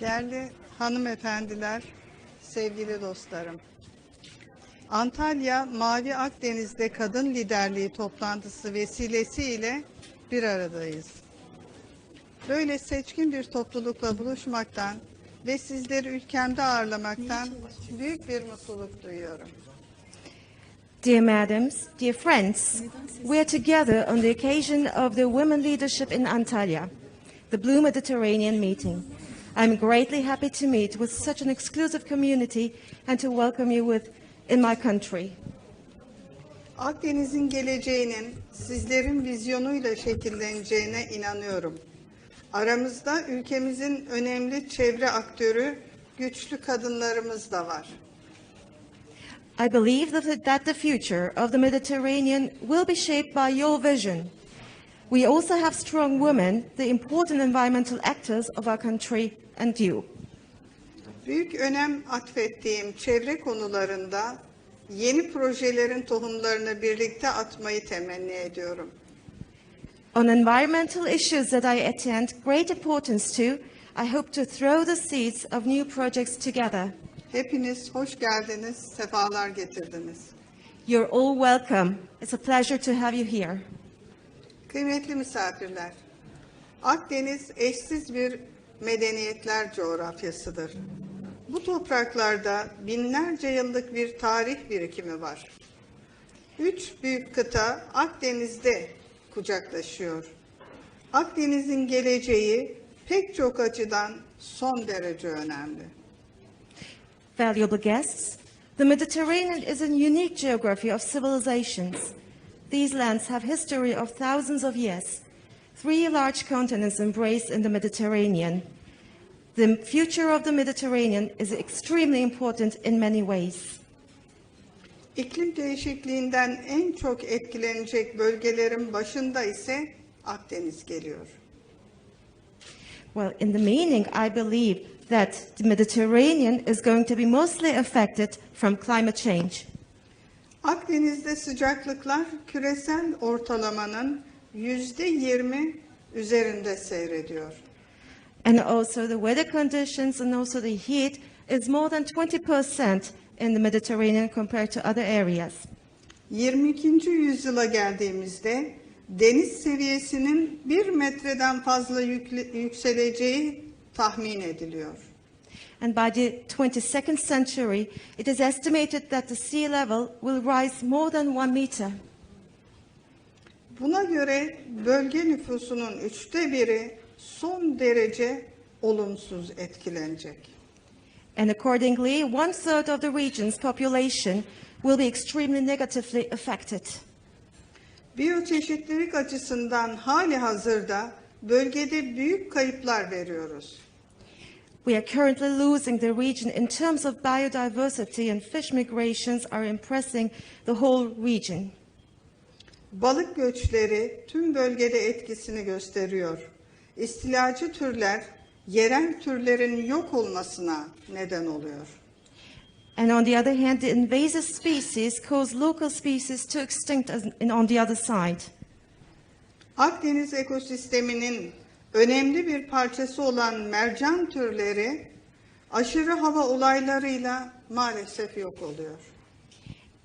Değerli hanımefendiler, sevgili dostlarım. Antalya Mavi Akdeniz'de kadın liderliği toplantısı vesilesiyle bir aradayız. Böyle seçkin bir toplulukla buluşmaktan ve sizleri ülkemde ağırlamaktan büyük bir mutluluk duyuyorum. Dear madams, dear friends, we are together on the occasion of the Women Leadership in Antalya, the Blue Mediterranean meeting. I'm greatly happy to meet with such an exclusive community and to welcome you with in my country. Akdeniz'in geleceğinin sizlerin vizyonuyla şekilleneceğine inanıyorum. Aramızda ülkemizin önemli çevre aktörü, güçlü kadınlarımız da var. I believe that, that the future of the Mediterranean will be shaped by your vision. We also have strong women, the important environmental actors of our country, and you. Büyük önem atfettiğim çevre konularında yeni projelerin tohumlarını birlikte atmayı temenni ediyorum. On environmental issues that I attend great importance to, I hope to throw the seeds of new projects together. Hepiniz hoş geldiniz, sefalar getirdiniz. You're all welcome. It's a pleasure to have you here. Kıymetli misafirler, Akdeniz eşsiz bir medeniyetler coğrafyasıdır. Bu topraklarda binlerce yıllık bir tarih birikimi var. Üç büyük kıta Akdeniz'de kucaklaşıyor. Akdeniz'in geleceği pek çok açıdan son derece önemli. Valuable guests, the Mediterranean is a unique geography of civilizations. These lands have history of thousands of years. Three large continents embrace in the Mediterranean. The future of the Mediterranean is extremely important in many ways. İklim değişikliğinden en çok etkilenecek bölgelerin başında ise Akdeniz geliyor. Well, in the meaning, I believe that the Mediterranean is going to be mostly affected from climate change. Akdeniz'de sıcaklıklar küresel ortalamanın yüzde yirmi üzerinde seyrediyor. And also the weather conditions and also the heat is more than 20% in the Mediterranean compared to other areas. 22. yüzyıla geldiğimizde deniz seviyesinin bir metreden fazla yükseleceği tahmin ediliyor. And by the 22nd century, it is estimated that the sea level will rise more than one meter. Buna göre bölge nüfusunun üçte biri son derece olumsuz etkilenecek. And accordingly, one third of the region's population will be extremely negatively affected. Biyoçeşitlilik açısından hali hazırda bölgede büyük kayıplar veriyoruz. We are currently losing the region in terms of biodiversity, and fish migrations are impressing the whole region. Balık göçleri tüm bölgede etkisini gösteriyor. İstilacı türler yerel türlerin yok olmasına neden oluyor. And on the other hand, the invasive species cause local species to extinct on the other side. Akdeniz ekosisteminin önemli bir parçası olan mercan türleri aşırı hava olaylarıyla maalesef yok oluyor.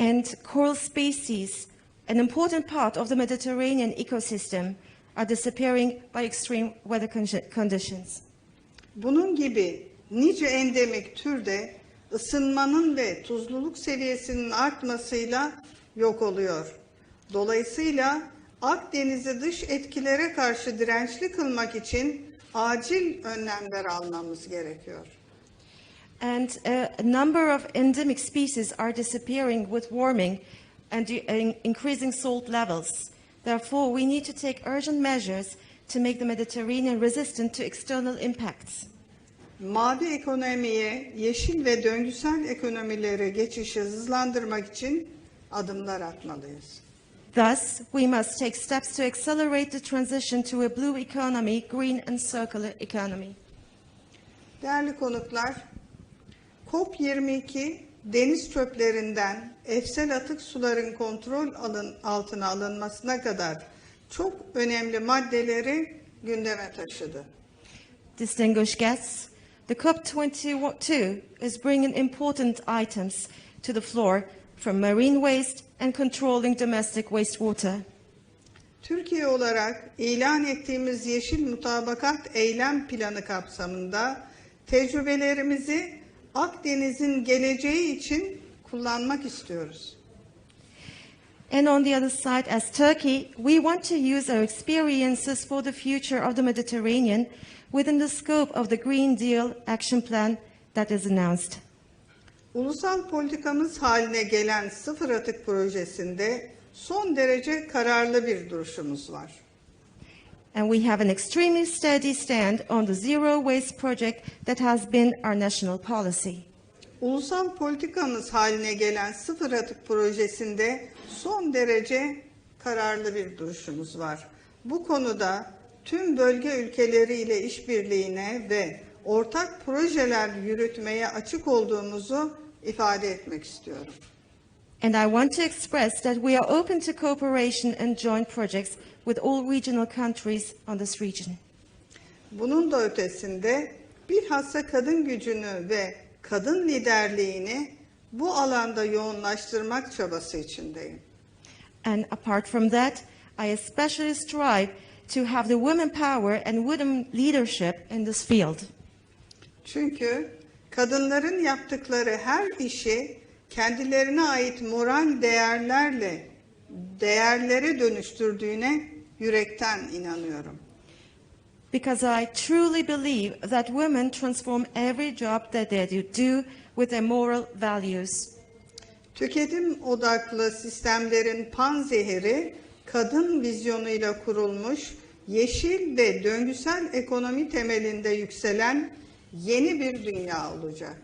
And coral species, an important part of the Mediterranean ecosystem, are disappearing by extreme weather condi- conditions. Bunun gibi nice endemik tür de ısınmanın ve tuzluluk seviyesinin artmasıyla yok oluyor. Dolayısıyla Akdeniz'i dış etkilere karşı dirençli kılmak için acil önlemler almamız gerekiyor. And uh, a number of endemic species are disappearing with warming and increasing salt levels. Therefore, we need to take urgent measures to make the Mediterranean resistant to external impacts. Mavi ekonomiye, yeşil ve döngüsel ekonomilere geçişi hızlandırmak için adımlar atmalıyız. Thus, we must take steps to accelerate the transition to a blue economy, green and circular economy. Değerli konuklar, COP22 deniz çöplerinden efsel atık suların kontrol alın, altına alınmasına kadar çok önemli maddeleri gündeme taşıdı. Distinguished guests, the COP22 is bringing important items to the floor from marine waste and controlling domestic wastewater. Türkiye olarak ilan ettiğimiz Yeşil Mutabakat Eylem Planı kapsamında tecrübelerimizi Akdeniz'in geleceği için kullanmak istiyoruz. And on the other side, as Turkey, we want to use our experiences for the future of the Mediterranean within the scope of the Green Deal action plan that is announced. Ulusal politikamız haline gelen sıfır atık projesinde son derece kararlı bir duruşumuz var. And we have an extremely steady stand on the zero waste project that has been our national policy. Ulusal politikamız haline gelen sıfır atık projesinde son derece kararlı bir duruşumuz var. Bu konuda tüm bölge ülkeleriyle işbirliğine ve ortak projeler yürütmeye açık olduğumuzu ifade etmek istiyorum. And I want to express that we are open to cooperation and joint projects with all regional countries on this region. Bunun da ötesinde bilhassa kadın gücünü ve kadın liderliğini bu alanda yoğunlaştırmak çabası içindeyim. And apart from that, I especially strive to have the women power and women leadership in this field. Çünkü kadınların yaptıkları her işi kendilerine ait moral değerlerle değerlere dönüştürdüğüne yürekten inanıyorum. Because I truly believe that women transform every job that they do with their moral values. Tüketim odaklı sistemlerin panzehiri kadın vizyonuyla kurulmuş yeşil ve döngüsel ekonomi temelinde yükselen yeni bir dünya olacak.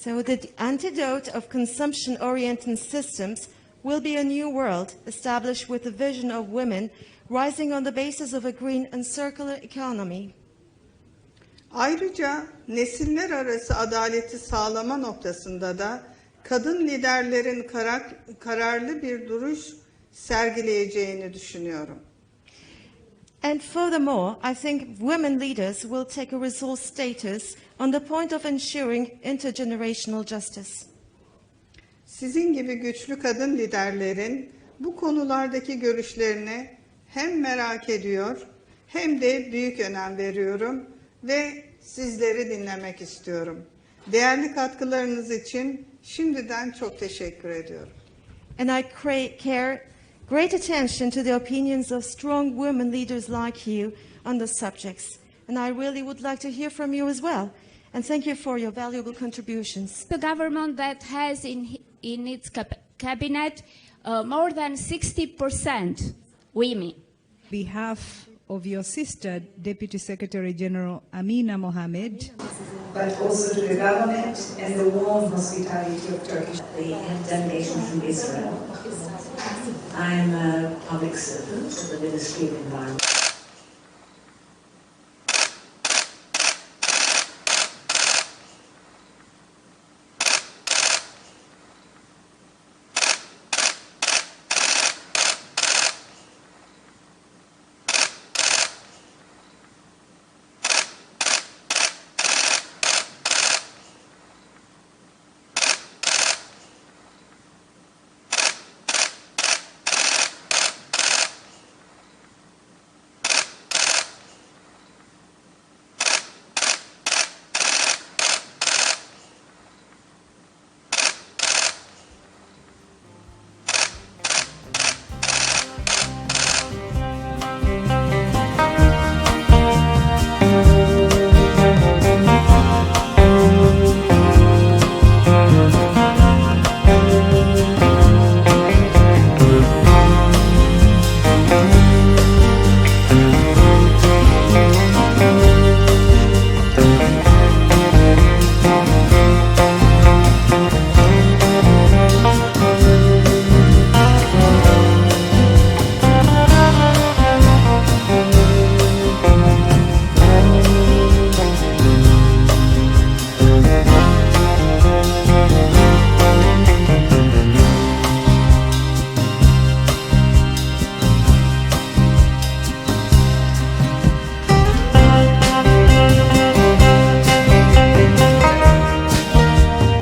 So the antidote of consumption-oriented systems will be a new world established with the vision of women rising on the basis of a green and circular economy. Ayrıca nesiller arası adaleti sağlama noktasında da kadın liderlerin karar- kararlı bir duruş sergileyeceğini düşünüyorum. And furthermore, I think women leaders will take a resource status on the point of ensuring intergenerational justice. Sizin gibi güçlü kadın liderlerin bu konulardaki görüşlerini hem merak ediyor hem de büyük önem veriyorum ve sizleri dinlemek istiyorum. Değerli katkılarınız için şimdiden çok teşekkür ediyorum. And I care great attention to the opinions of strong women leaders like you on the subjects. And I really would like to hear from you as well. And thank you for your valuable contributions. the government that has in, in its cap- cabinet uh, more than 60% women. On behalf of your sister, Deputy Secretary General Amina Mohammed, but also to the government and the warm hospitality of Turkish the delegation from Israel. I'm a public servant at the Ministry of Environment.